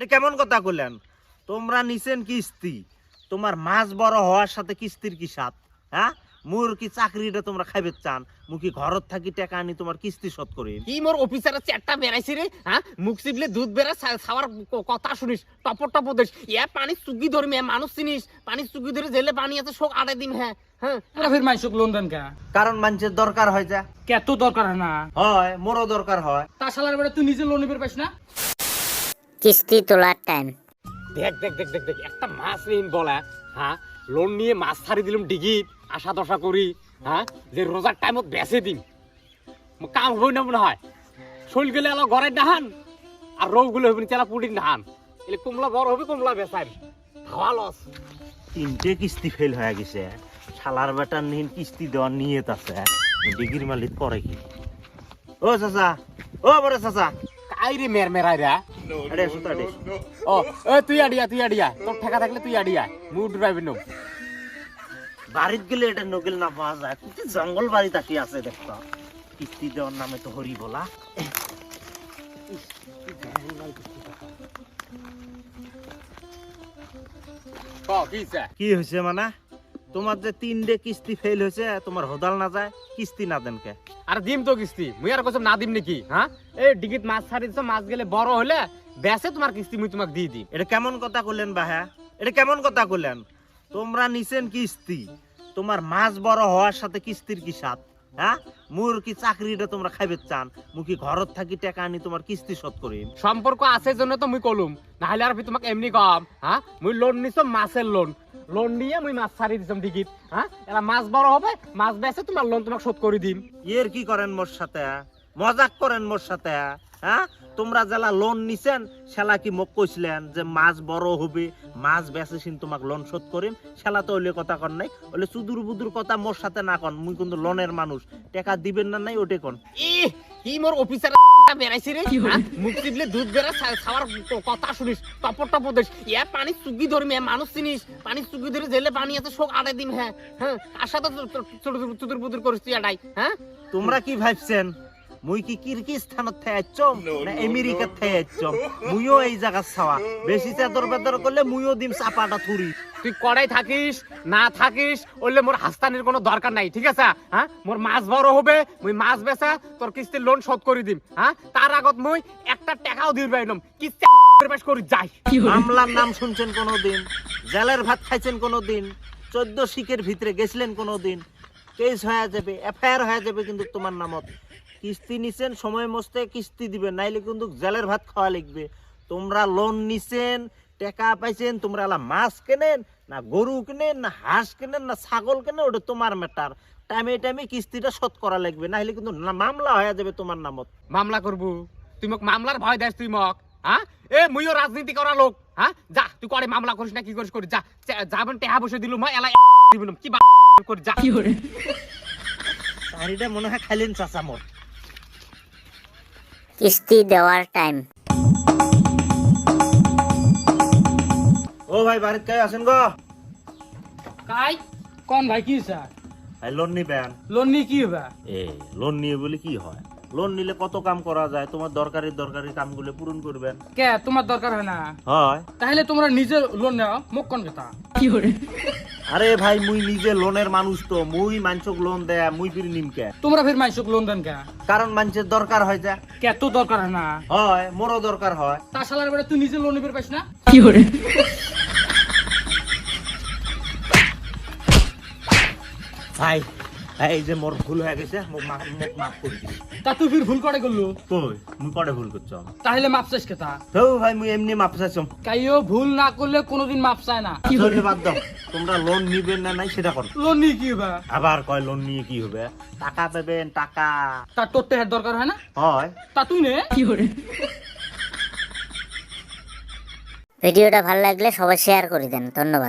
এটা কেমন কথা কইলেন? তোমরা নিছেন কিস্তি। তোমার মাছ বড় হওয়ার সাথে কিস্তির কি সাথ হ্যাঁ? মোর কি চাকরিটা তোমরা খাইবে চান? মু কি ঘরত থাকি টাকা আনি তোমার কিস্তি শোধ করি কি মোর অফিসারের চেটটা বেড়াইছি রে হ্যাঁ? মুখ চিপলে দুধ বেড়া খাওয়ার কথা শুনিস টপর টপর দিস ইয়া পানি চুগি হ্যাঁ, মানুষ চিনিস। পানি চুগি ধরে জেলে পানি আছে শোক আড়াই দিন হ্যাঁ হ্যাঁ? কারণ মানুষের দরকার হয় যা। কে তো দরকার হয় না। হয় মোরও দরকার হয়। তা শালার বেড়ে তুই নিজে লোন নিবে পাইস না? কিস্তি তোলার টাইম দেখ দেখ দেখ দেখ দেখ একটা মাছ নিন বলে হ্যাঁ লোন নিয়ে মাছ ছাড়ি দিলাম ডিগিত আশা দশা করি হ্যাঁ যে রোজার টাইমত বেচে দিম। কাম হই না মনে হয় শৈল গেলে এলা ঘরে ডাহান আর রোগগুলো হইব চেলা পুডিং ডাহান এলে কমলা বড় হবে কমলা বেচাই খাওয়া লস তিনটে কিস্তি ফেল হয়ে গেছে। শালার বেটার নিন কিস্তি দেওয়ার নিয়ত আছে। ডিগ্রির মালিক করে কি? ও চাচা। ও বড় চাচা। কাইরে মের মেরাই আরে সুতা দে ও এ তুই আডিয়া তুই আডিয়া। তোর ঠেকা থাকলে তুই আডিয়া। মুই ড্রাইভিং নো বাড়িত গেলে এটা নগেল না পাওয়া যায়। কিন্তু জঙ্গল বাড়ি তাকি আছে দেখতো কিস্তি দেওয়ার নামে তো হরি বলা। কি হয়েছে মানে? তোমার যে তিনটে কিস্তি ফেল হয়েছে তোমার হোদাল না যায় কিস্তি না দেন কে? আর দিম তো কিস্তি। মুই আর কসম না দিম নাকি হ্যাঁ? এই ডিগিত মাছ ছাড়ি দিছো মাছ গেলে বড় হলে বেসে তোমার কিস্তি মুই তোমাকে দিয়ে দিই এটা কেমন কথা কইলেন বাহা? এটা কেমন কথা কইলেন? তোমরা নিছেন কিস্তি। তোমার মাছ বড় হওয়ার সাথে কিস্তির কি সাথ হ্যাঁ? মোর কি চাকরিটা তোমরা খাইবে চান? মু কি ঘরত থাকি টাকা আনি তোমার কিস্তি শোধ করিম? সম্পর্ক আছে জন্য তো মুই কলুম। না হলে আর তোমাকে এমনি কম হ্যাঁ? মুই লোন নিছো মাছের লোন। লোন নিয়ে মুই মাছ ছাড়ি দিছম ডিগিত হ্যাঁ? এলা মাছ বড় হবে, মাছ বেসে তোমার লোন তোমাকে শোধ করে দিম। এর কি করেন মোর সাথে মজাক করেন মোর সাথে হ্যাঁ? তোমরা যারা লোন নিছেন সেলা কি মোক কইছিলেন যে মাছ বড় হবে মাছ বেচেছিন তোমাক লোন শোধ করিম সেলা তো ওইলে কথা কর নাই। ওইলে চুদুর বুদুর কথা মোর সাথে না কন মুই কিন্তু লোনের মানুষ। টাকা দিবেন না নাই ওটে কোন। ই কি মোর অফিসার বেড়াইছি রে? মুখ চিপলে দুধ বেড়া খাওয়ার কথা শুনিস টপর টপর দিস ইয়া পানি চুগি ধরবি মানুষ চিনিস পানি চুগি ধরে জেলে পানি আছে শোক আড়াই দিন হ্যাঁ হ্যাঁ আশা তো চুদুর বুদুর করিস তুই আড়াই হ্যাঁ তোমরা কি ভাবছেন? মুই কি কিরগিস্তানত থেকে আইছম না আমেরিকাত থেকে আইছম মুইও এই জায়গা ছাওয়া বেশি চাদর বেদর করলে মুইও দিম চাপাটা থুরি। তুই কড়াই থাকিস না থাকিস ওলে মোর হাস্তানির কোনো দরকার নাই ঠিক আছে? হ্যাঁ? মোর মাছ বড় হবে মুই মাছ বেচা তোর কিস্তির লোন শোধ করে দিম হ্যাঁ? তার আগত মুই একটা টাকাও দিই পাইলাম কিস্তি পরিবেশ করি যাই। মামলার নাম শুনছেন কোনো দিন জেলের ভাত খাইছেন কোনো দিন চোদ্দ শিকের ভিতরে গেছিলেন কোনোদিন। কেস হয়ে যাবে এফআইআর হয়ে যাবে কিন্তু তোমার নামত। কিস্তি নিছেন সময় মস্তে কিস্তি দিবেন নাইলে কিন্তু জেলের ভাত খাওয়া লিখবে। তোমরা লোন নিছেন টাকা পাইছেন তোমরা এলা মাছ কেনেন না গরু কেনেন না হাঁস কেনেন না ছাগল কেনেন ওটা তোমার ম্যাটার টাইমে টাইমে কিস্তিটা শোধ করা লাগবে নাহলে কিন্তু মামলা হয়ে যাবে তোমার নামত। মামলা করব? তুই মোক মামলার ভয় দেস তুই মক হ্যাঁ এ মুইও রাজনীতি করা লোক হ্যাঁ যা তুই করে মামলা করিস না কি করিস করিস যা। যাবেন টেহা বসে দিলু মই এলা দিবিলুম কি বা করি যা। চারিটা মনে হয় খাইলেন চাচা মোর কিস্তি দেওয়ার টাইম ও ভাই বাড়িতে কে আছেন গো? কাই? কোন ভাই কি স্যার ভাই লোন নিবেন? লোন নিয়ে কি হবে এ লোন নিয়ে বলে কি হয়? লোন নিলে কত কাম করা যায়? তোমার দরকারি দরকারি কামগুলো পূরণ করবেন। কে? তোমার দরকার হয় না? হয়। তাহলে তোমরা নিজে লোন নেওয়া মুখ কোন কথা? আরে ভাই মুই নিজে লোনের মানুষ তো। মুই মানুষক লোন দেয় মুই ফির নিমকে তোমরা ফির মাইসুক লোন দেন কে? কারণ মানুষের দরকার হয় যা। কে তো দরকার হয় না? হয় মোরও দরকার হয়। তা শালার বেড়ে তুই নিজে লোন নিবে পাইছ না? ভাই ভাই, এই যে মোর ভুল হয়ে গেছে মোক মোক মাফ করে দিস তা তুই ফির ভুল করে গেলু কই? মুই কটে ভুল করছ তাহলে মাপ চাইস কেতা তো? ভাই মুই এমনি মাপ চাইছম কাইও ভুল না করলে কোনোদিন মাপ চায় না। বাদ দাও। তোমরা লোন নিবেন না নাই সেটা করো। লোন নিয়ে কি হবে? আবার কয় লোন নিয়ে কি হবে? টাকা পাবেন টাকা। তার তোর টেহার দরকার হয় না? হয়। তা তুই নে। ভিডিওটা ভালো লাগলে সবাই শেয়ার করে দেন ধন্যবাদ।